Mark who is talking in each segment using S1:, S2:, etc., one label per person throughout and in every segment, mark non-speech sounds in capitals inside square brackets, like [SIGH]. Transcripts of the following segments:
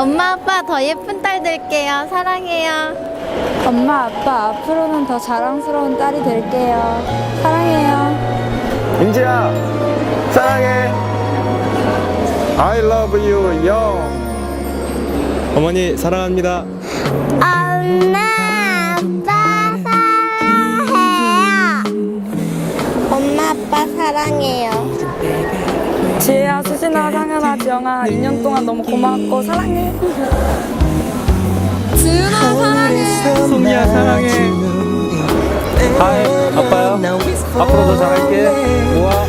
S1: 엄마 아빠 더 예쁜 딸 될게요. 사랑해요.
S2: 엄마, 아빠, 앞으로는 더 자랑스러운 딸이 될게요. 사랑해요.
S3: 민지야 사랑해 I love you 영 어머니 사랑합니다
S1: 엄마 아빠 사랑해요. 엄마 아빠 사랑해요.
S2: 지혜야, 수진아, 상현아, 지영아, 2년 동안 너무 고마웠고 사랑해. 지윤아, 사랑해.
S3: 소미야 사랑해. 하이 아빠야. 앞으로 더 잘할게. 우와.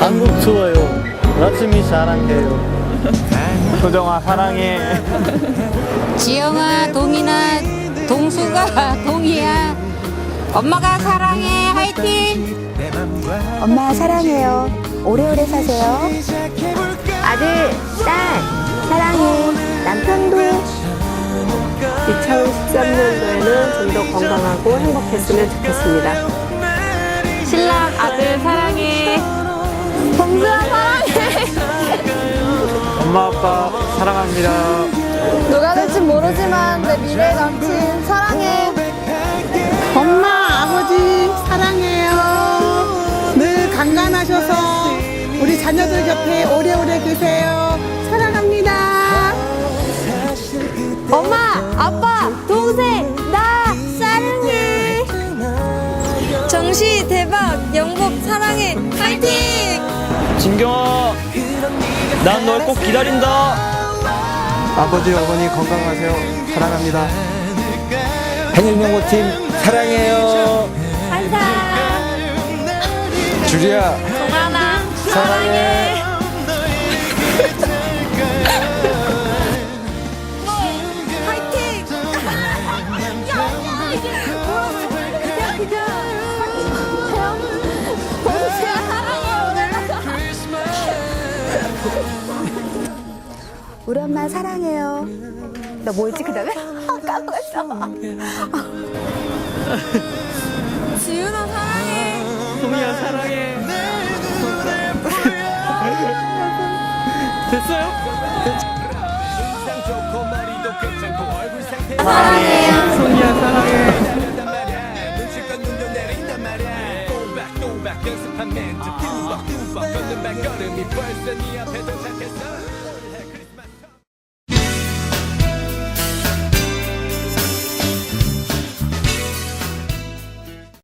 S3: 한국 좋아요. 나츠미 사랑해요. 소정아 사랑해.
S4: 지영아, 동이나, 동수가, 동이야. 엄마가 사랑해. 화이팅!
S2: 엄마, 사랑해요. 오래오래 사세요.
S1: 아들, 딸, 사랑해. 남편도.
S5: 2013년도에는 좀 더 건강하고 행복했으면 좋겠습니다.
S4: 신랑 아들 사랑해.
S1: 봉수야 사랑해.
S3: 엄마 아빠 사랑합니다
S2: 누가 될지 모르지만 내 미래 남친 사랑
S6: 강간하셔서 우리 자녀들 곁에 오래오래 계세요. 사랑합니다.
S1: 엄마, 아빠, 동생, 나 사랑해.
S2: 정시 대박, 영복 사랑해. 파이팅!
S3: 진경아 난 널 꼭 기다린다 아버지 어머니 건강하세요 사랑합니다 행일명고팀 사랑해요 주리야
S1: 동하나,
S3: 사랑해
S2: 파이팅!
S1: 사랑해.
S2: 우리 엄마 사랑해요. 나 뭐였지 그 다음에? 까먹었어. 지윤아 사랑해.
S3: 소미야 사랑해. [LAUGHS] 됐어요?
S1: 사랑해요.
S3: 소미야 사랑해.
S7: 멘트 뚜벅뚜벅 걷는 발걸음이 벌써 네 앞에 도착했어